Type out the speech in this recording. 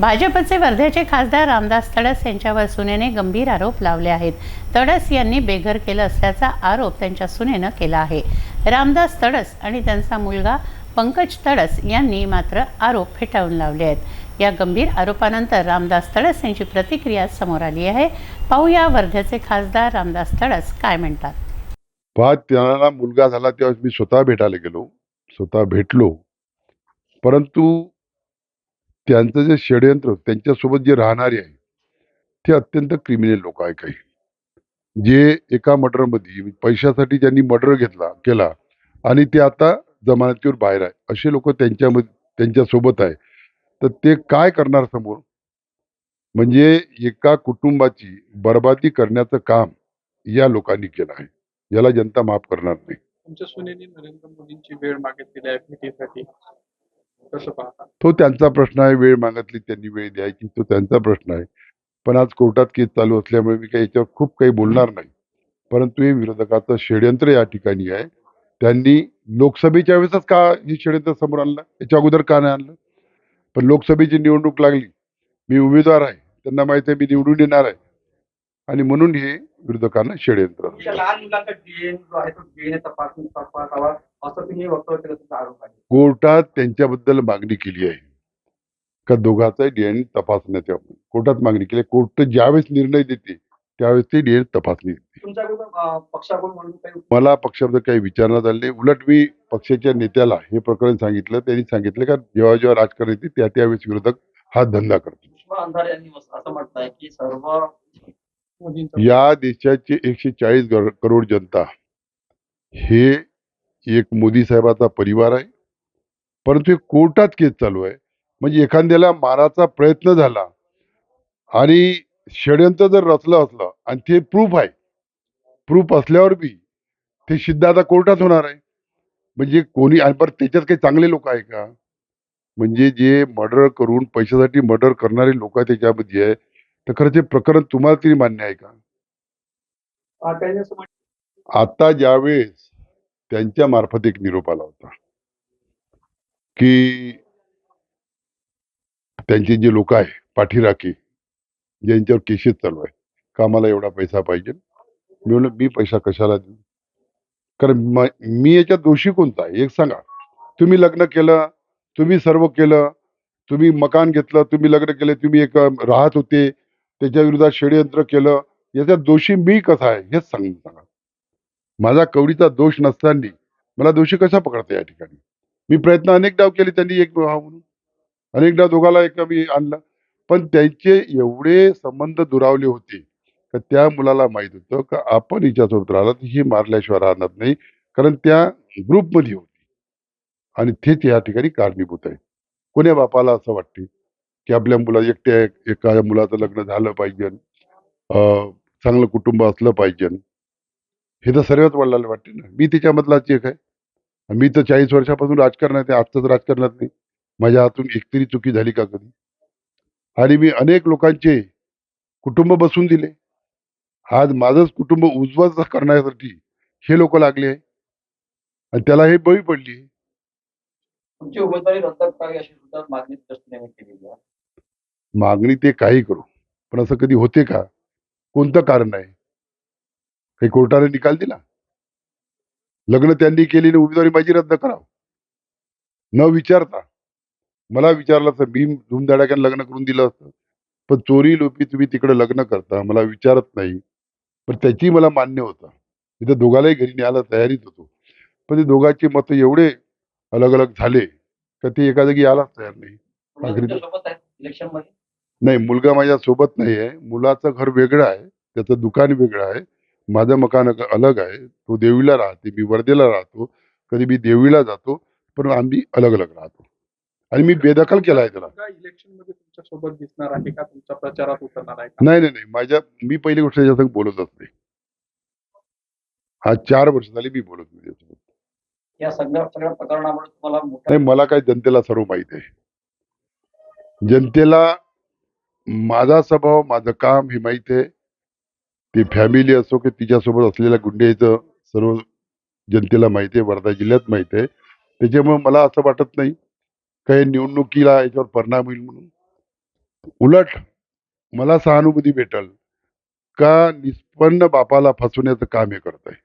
भाजपचे वर्ध्याचे खासदार रामदास तडस यांच्यावर सुनेने गंभीर आरोप लावले आहेत. तडस यांनी बेघर केलं असल्याचा आरोप त्यांच्या सुनेनं केला आहे. रामदास तडस आणि त्यांचा मुलगा पंकज तडस यांनी मात्र आरोप फेटाळून लावले आहेत. या गंभीर आरोपानंतर रामदास तडस यांची प्रतिक्रिया समोर आली आहे. पाहूया वर्ध्याचे खासदार रामदास तडस काय म्हणतात. पहा त्यांना मुलगा झाला तेव्हा मी स्वतः भेटायला गेलो. स्वतः भेटलो. परंतु त्यांचं जे षडयंत्र त्यांच्यासोबत जे राहणारे आहे ते अत्यंत क्रिमिनल लोक आहे काही. जे एका मर्डरमध्ये पैशासाठी ज्यांनी मर्डर घेतला केला आणि ते आता जमानतीवर बाहेर आहे. असे लोक त्यांच्यामध्ये त्यांच्यासोबत आहे. तर ते काय करणार समोर? म्हणजे एका कुटुंबाची बर्बादी करण्याचं काम या लोकांनी केलं आहे. याला जनता माफ करणार नाही. तुमच्या सुनेने नरेंद्र मोदींची वेळ मागितलेली आहे भेटीसाठी. कसं पाहता? तो त्यांचा प्रश्न आहे वेळ मागितली त्यांनी वेळ द्यायची तो त्यांचा प्रश्न आहे. पण आज कोर्टात केस चालू असल्यामुळे मी काही याच्यावर खूप काही बोलणार नाही. परंतु हे विरोधकाचं षडयंत्र या ठिकाणी आहे. त्यांनी लोकसभेच्या वेळेसच का हे षडयंत्र समोर आणलं? याच्या अगोदर का नाही आणलं? पण लोकसभेची निवडणूक लागली. मी उमेदवार आहे. त्यांना माहिती आहे मी निवडून येणार आहे. आणि म्हणून हे विरोधकांना षडयंत्र डीएन कोर्टात त्यांच्याबद्दल मागणी केली आहे. का दोघांचा डीएनए तपासण्यात यावं? कोर्टात मागणी केली कोर्ट ज्यावेळेस निर्णय देते त्यावेळेस ते डीएनए तपासणी देते. मला पक्षाबद्दल काही विचारण्यात आले नाही. उलट मी पक्षाच्या नेत्याला हे प्रकरण सांगितलं. त्यांनी सांगितलं का जेव्हा जेव्हा राजकारण येते त्या त्यावेळेस विरोधक हा धंदा करतो. सुषमा अंधारे यांनी असं म्हटलंय की सर्व मोदींचा. या देशाची एकशे चाळीस करोड जनता हे एक मोदी साहेबाचा परिवार आहे. परंतु हे कोर्टात केस चालू आहे. म्हणजे एखाद्याला माराचा प्रयत्न झाला आणि षडयंत्र जर रचलं असलं आणि ते प्रूफ आहे प्रूफ असल्यावर बी ते सिद्ध आता कोर्टात होणार आहे. म्हणजे कोणी आणि बरं त्याच्यात काही चांगले लोक आहे का? म्हणजे जे मर्डर करून पैशासाठी मर्डर करणारे लोक त्याच्यामध्ये आहे तर खरं ते प्रकरण तुम्हाला तरी मान्य आहे का? आता ज्यावेळेस त्यांच्या मार्फत एक निरोप आला होता की त्यांचे जे लोक आहे पाठीराखे ज्यांच्यावर केसेस चालू आहे का मला एवढा पैसा पाहिजे. मी म्हणलं मी पैसा कशाला देऊ? कारण म- याच्यात दोषी कोणता आहे? एक सांगा. तुम्ही लग्न केलं तुम्ही सर्व केलं तुम्ही मकान घेतलं तुम्ही लग्न केले तुम्ही एक राहत होते त्याच्या विरोधात षडयंत्र केलं याचा दोषी मी कसा आहे हेच सांगून सांगा. माझा कवडीचा दोष नसताना मला दोषी कसा पकडता या ठिकाणी? मी प्रयत्न अनेक डाव केले त्यांनी एक म्हणून. अनेक डाव दोघाला एक मी आणला. पण त्यांचे एवढे संबंध दुरावले होते का त्या मुलाला माहीत होतं का आपण हिच्यासोबत राहिला तर ही मारल्याशिवाय राहणार नाही. कारण त्या ग्रुपमध्ये होती. आणि तेच या ठिकाणी कारणीभूत आहे. कोण्या बापाला असं वाटते? की आपल्या मुला एकट्या एका मुलाचं लग्न झालं पाहिजे. अं, चांगलं कुटुंब असलं पाहिजे. हे तर सर्वच वडिलांना वाटते ना. मी त्याच्यामधलाच एक आहे. मी तर चाळीस वर्षापासून राजकारणात आहे. आजच राजकारणात नाही. माझ्या हातून एकतरी चुकी झाली का कधी? आणि मी अनेक लोकांचे कुटुंब बसून दिले. आज माझंच कुटुंब उज्ज्वल करण्यासाठी हे लोक लागले आहे. आणि त्याला हे बळी पडली तुमची उमेदवारी रद्द करावी अशी सुद्धा मागणी केलेली आहे. मागणी ते काही करू. पण असं कधी होते का? कोणतं कारण आहे? काही कोर्टाने निकाल दिला? लग्न त्यांनी केली आणि उमेदवारी माझी रद्द करावं. न विचारता. मला विचारलं तर मी धुमधडाक्यानं लग्न करून दिलं असतं. पण चोरी लोपी तुम्ही तिकडे लग्न करता मला विचारत नाही. पण त्याची मला मान्य होतं. तिथं दोघालाही घरी न्यायला तयारीत होतो. पण ते दोघांची मतं एवढे अलग अलग झाले का ते एका जागी यायलाच तयार नाही. नाही मुलगा माझ्या सोबत नाही आहे. मुलाचं घर वेगळं आहे. त्याचं दुकान वेगळं आहे. माझं मकान अलग आहे. तो देवीला राहते. मी वर्धेला राहतो. कधी मी देवीला जातो. पण आम्ही अलग अलग राहतो. आणि मी बेदखल केला आहे त्याला. इलेक्शनमध्ये तुमच्यासोबत दिसणार आहे का? तुमच्या प्रचारात उतरणार आहे का? नाही नाही नाही. माझ्या मी पहिली गोष्ट त्याच्यासंग बोलतच नाही आज चार वर्ष झाली मी बोलत नाही त्याच्यासोबत. या सगळ्या सगळ्या प्रकरणामुळे तुम्हाला मोठा नाही मला काय जनतेला सर्व माहीत आहे. जनतेला माझा स्वभाव माझं काम हे माहीत आहे. ती फॅमिली असो की तिच्यासोबत असलेल्या गुंड्याचं सर्व जनतेला माहिती आहे वर्धा जिल्ह्यात माहिती आहे. त्याच्यामुळे मला असं वाटत नाही काही निवडणुकीला याच्यावर परिणाम होईल म्हणून. उलट मला सहानुभूती भेटल का निष्पन्न बापाला फसवण्याचं काम हे करत आहे